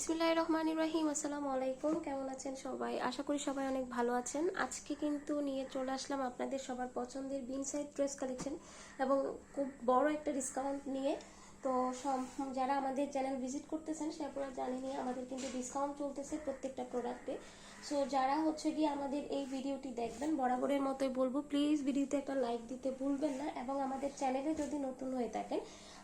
বিসমুল্লাহ রহমান রহিম। আসসালামু আলাইকুম। কেমন আছেন সবাই? আশা করি সবাই অনেক ভালো আছেন। আজকে কিন্তু নিয়ে চলে আসলাম আপনাদের সবার পছন্দের বিনসাইড ড্রেস কালেকশন এবং খুব বড় একটা ডিসকাউন্ট নিয়ে তো যারা আমাদের চ্যানেল ভিজিট করতেছেন সে আপনারা জানেনই আমাদের কিন্তু ডিসকাউন্ট চলতেছে প্রত্যেকটা প্রোডাক্টে সো যারা হচ্ছে গিয়ে আমাদের এই ভিডিওটি দেখবেন, বরাবরের মতোই বলব প্লিজ ভিডিওতে একটা লাইক দিতে ভুলবেন না এবং আমাদের চ্যানেলে যদি নতুন হয়ে থাকেন,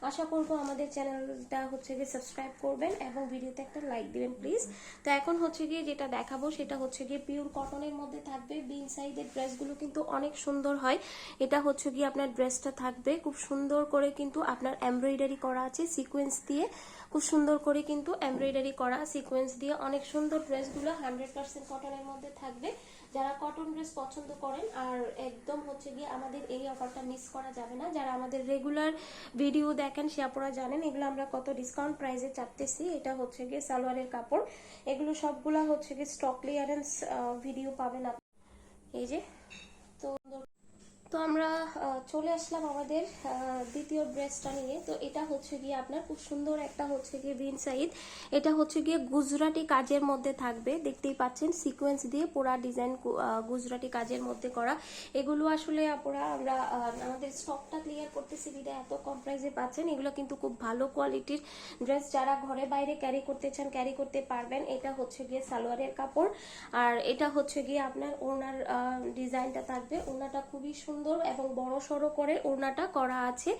আশা করব আমাদের চ্যানেলটা হচ্ছে গিয়ে সাবস্ক্রাইব করবেন এবং ভিডিওতে একটা লাইক দিবেন প্লিজ তো এখন হচ্ছে গিয়ে যেটা দেখাবো, সেটা হচ্ছে গিয়ে পিওর কটনের মধ্যে থাকবে বিন সাইজের ড্রেসগুলো কিন্তু অনেক সুন্দর হয়। এটা হচ্ছে গিয়ে আপনার ড্রেসটা থাকবে, খুব সুন্দর করে কিন্তু আপনার এমব্রয়ডারি করা আছে সিকোয়েন্স দিয়ে। খুব সুন্দর করে কিন্তু এমব্রয়ডারি করা সিকোয়েন্স দিয়ে অনেক সুন্দর ড্রেসগুলো হান্ড্রেড পার্সেন্ট কটনের মধ্যে থাকবে। যারা কটন ড্রেস পছন্দ করেন, আর একদম হচ্ছে গিয়ে আমাদের এই অফারটা মিস করা যাবে না। যারা আমাদের রেগুলার ভিডিও দেখেন সে আপনারা জানেন, এগুলো আমরা কত ডিসকাউন্ট প্রাইসে চাপতেছি। এটা হচ্ছে গিয়ে সালোয়ারের কাপড়। এগুলো সবগুলা হচ্ছে গিয়ে স্টক ক্লিয়ারেন্স ভিডিও পাবেন আপনি। এই যে, তো চলে আসলাম আমাদের দ্বিতীয় ড্রেসটা নিয়ে। তো এটা হচ্ছে গিয়ে আপনার খুব সুন্দর একটা হচ্ছে গিয়ে বিন সাইড এটা হচ্ছে গিয়ে গুজরাটি কাজের মধ্যে থাকবে। দেখতেই পাচ্ছেন সিকোয়েন্স দিয়ে পুরা ডিজাইন গুজরাটি কাজের মধ্যে করা। এগুলো আসলে আপনারা আমরা আমাদের স্টকটা ক্লিয়ার করতেছি বিদায় এত কম প্রাইসে পাচ্ছেন। এগুলো কিন্তু খুব ভালো কোয়ালিটির ড্রেস যারা ঘরে বাইরে ক্যারি করতে চান ক্যারি করতে পারবেন। এটা হচ্ছে গিয়ে সালোয়ারের কাপড়। আর এটা হচ্ছে গিয়ে আপনার ওনার ডিজাইনটা থাকবে। ওনাটা খুবই সুন্দর এবং বড় করে ওনাটা করা আছে।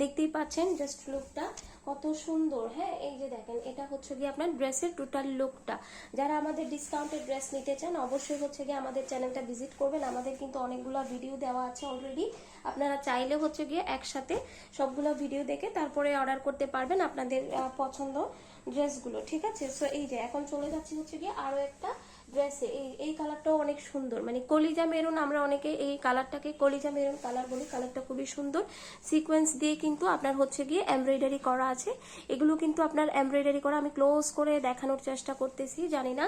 দেখতেই পাচ্ছেন জাস্ট লুকটা কত সুন্দর। হ্যাঁ এই যে দেখেন, এটা হচ্ছে গিয়ে আপনার ড্রেসের টোটাল লুকটা যারা আমাদের ডিসকাউন্টেড ড্রেস নিতে চান, অবশ্যই হচ্ছে গিয়ে আমাদের চ্যানেলটা ভিজিট করবেন। আমাদের কিন্তু অনেকগুলো ভিডিও দেওয়া আছে অলরেডি আপনারা চাইলে হচ্ছে গিয়ে একসাথে সবগুলো ভিডিও দেখে তারপরে অর্ডার করতে পারবেন আপনাদের পছন্দ ড্রেসগুলো ঠিক আছে? সো এই যে, এখন চলে যাচ্ছি হচ্ছে গিয়ে আরও একটা ড্রেসে এই এই কালারটাও অনেক সুন্দর। মানে কলিজা মেরুন, আমরা অনেকে এই কালারটাকে কলিজা মেরুন কালার বলি কালারটা খুবই সুন্দর। সিকোয়েন্স দিয়ে কিন্তু আপনার হচ্ছে গিয়ে এমব্রয়ডারি করা আছে। এগুলো কিন্তু আপনার এমব্রয়ডারি করা আমি ক্লোজ করে দেখানোর চেষ্টা করতেছি, জানি না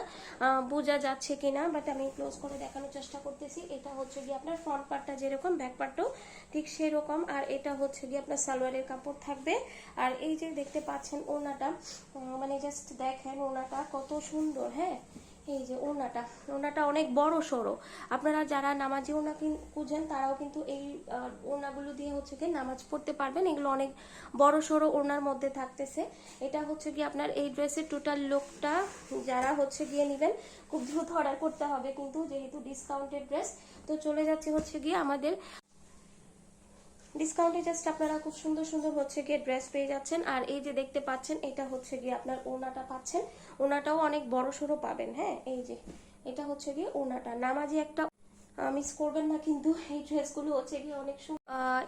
বোঝা যাচ্ছে কিনা বাট আমি ক্লোজ করে দেখানোর চেষ্টা করতেছি। এটা হচ্ছে গিয়ে আপনার ফ্রন্ট পার্টটা যেরকম ব্যাক পার্টটাও ঠিক সেরকম, আর এটা হচ্ছে গিয়ে আপনার সালোয়ারের কাপড় থাকবে। আর এই যে দেখতে পাচ্ছেন ওনাটা মানে জাস্ট দেখেন ওনাটা কত সুন্দর হ্যাঁ? এই যে ওনাটা ওনাটা অনেক বড় সড়ো আপনারা যারা নামাজি ওনা খুঁজেন, তারাও কিন্তু এই ওনাগুলো দিয়ে হচ্ছে কি নামাজ পড়তে পারবেন। এগুলো অনেক বড় সড়ো ওনার মধ্যে থাকতেছে। এটা হচ্ছে কি আপনার এই ড্রেসের টোটাল লোকটা যারা হচ্ছে গিয়ে নেবেন, খুব দ্রুত অর্ডার করতে হবে কিন্তু যেহেতু ডিসকাউন্টেড ড্রেস তো চলে যাচ্ছে হচ্ছে গিয়ে আমাদের ডিসকাউন্টে জাস্ট আপনারা খুব সুন্দর সুন্দর হচ্ছে গিয়ে ড্রেস পেয়ে যাচ্ছেন। আর এই যে দেখতে পাচ্ছেন, এটা হচ্ছে গিয়ে আপনার ওনাটা পাচ্ছেন। ওনাটাও অনেক বড় সড়ো পাবেন হ্যাঁ? এই যে, এটা হচ্ছে গিয়ে ওনাটা। নামাজি একটা মিস করবেন না কিন্তু এই ড্রেসগুলো হচ্ছে গিয়ে অনেক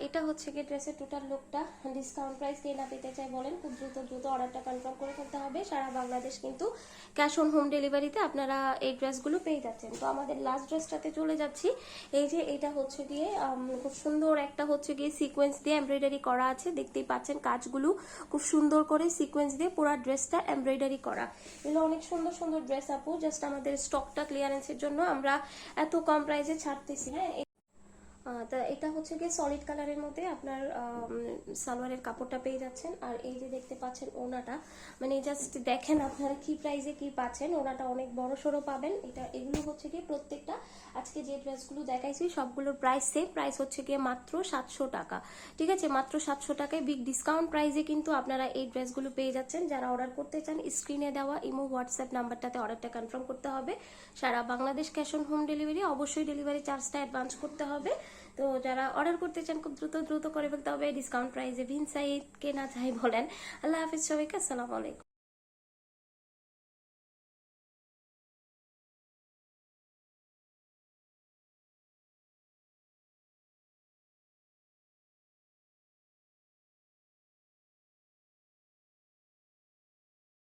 এটা হচ্ছে গিয়ে ড্রেসের টোটাল লুকটা ডিসকাউন্ট প্রাইস দিয়ে না পেতে চাই বলেন, খুব দ্রুত দ্রুত অর্ডারটা কনফার্ম করে ফেলতে হবে। সারা বাংলাদেশ কিন্তু ক্যাশ অন হোম ডেলিভারিতে আপনারা এই ড্রেসগুলো পেয়ে যাচ্ছেন। তো আমাদের লাস্ট ড্রেসটাতে চলে যাচ্ছি। এই যে এটা হচ্ছে গিয়ে খুব সুন্দর একটা হচ্ছে গিয়ে সিকোয়েন্স দিয়ে এমব্রয়ডারি করা আছে। দেখতেই পাচ্ছেন কাজগুলো খুব সুন্দর করে সিকোয়েন্স দিয়ে পুরো ড্রেসটা এমব্রয়ডারি করা। এগুলো অনেক সুন্দর সুন্দর ড্রেস আপু। জাস্ট আমাদের স্টকটা ক্লিয়ারেন্সের জন্য আমরা এত কম প্রাইসে ছাড়তেছি হ্যাঁ? তা এটা হচ্ছে গিয়ে সলিড কালারের মধ্যে আপনার সালোয়ারের কাপড়টা পেয়ে যাচ্ছেন। আর এই যে দেখতে পাচ্ছেন ওনাটা মানে জাস্ট দেখেন আপনারা কি প্রাইসে কি পাচ্ছেন। ওনাটা অনেক বড় সড়ো পাবেন। এটা, এগুলো হচ্ছে গিয়ে প্রত্যেকটা, আজকে যে ড্রেসগুলো দেখাইছি, সবগুলোর প্রাইস সেম প্রাইস হচ্ছে গিয়ে মাত্র সাতশো টাকা। ঠিক আছে? মাত্র সাতশো টাকায় বিগ ডিসকাউন্ট প্রাইসে কিন্তু আপনারা এই ড্রেসগুলো পেয়ে যাচ্ছেন। যারা অর্ডার করতে চান স্ক্রিনে দেওয়া ইমো হোয়াটসঅ্যাপ নাম্বারটাতে অর্ডারটা কনফার্ম করতে হবে। সারা Bangladesh cash on home delivery অবশ্যই ডেলিভারি চার্জটা অ্যাডভান্স করতে হবে। তো যারা অর্ডার করতে চান খুব দ্রুত দ্রুত করে ফেলতে হবে। ডিসকাউন্ট প্রাইসে ভিনসাইট কেনা চাই বলেন। আল্লাহ হাফিজ সবাইকে, আসসালামু আলাইকুম।